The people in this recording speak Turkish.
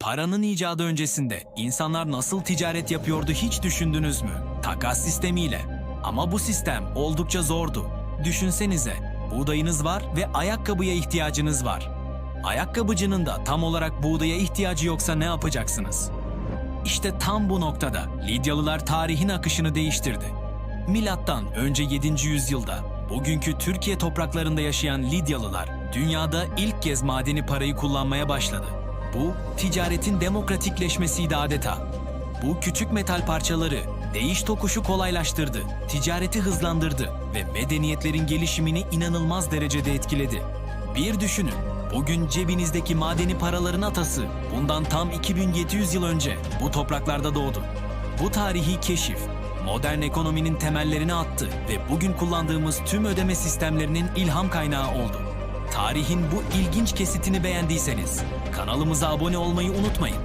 Paranın icadı öncesinde insanlar nasıl ticaret yapıyordu hiç düşündünüz mü? Takas sistemiyle. Ama bu sistem oldukça zordu. Düşünsenize, buğdayınız var ve ayakkabıya ihtiyacınız var. Ayakkabıcının da tam olarak buğdaya ihtiyacı yoksa ne yapacaksınız? İşte tam bu noktada Lidyalılar tarihin akışını değiştirdi. Milattan önce 7. yüzyılda bugünkü Türkiye topraklarında yaşayan Lidyalılar dünyada ilk kez madeni parayı kullanmaya başladı. Bu ticaretin demokratikleşmesiydi adeta. Bu küçük metal parçaları değiş tokuşu kolaylaştırdı, ticareti hızlandırdı ve medeniyetlerin gelişimini inanılmaz derecede etkiledi. Bir düşünün, bugün cebinizdeki madeni paraların atası bundan tam 2700 yıl önce bu topraklarda doğdu. Bu tarihi keşif, modern ekonominin temellerini attı ve bugün kullandığımız tüm ödeme sistemlerinin ilham kaynağı oldu. Tarihin bu ilginç kesitini beğendiyseniz kanalımıza abone olmayı unutmayın.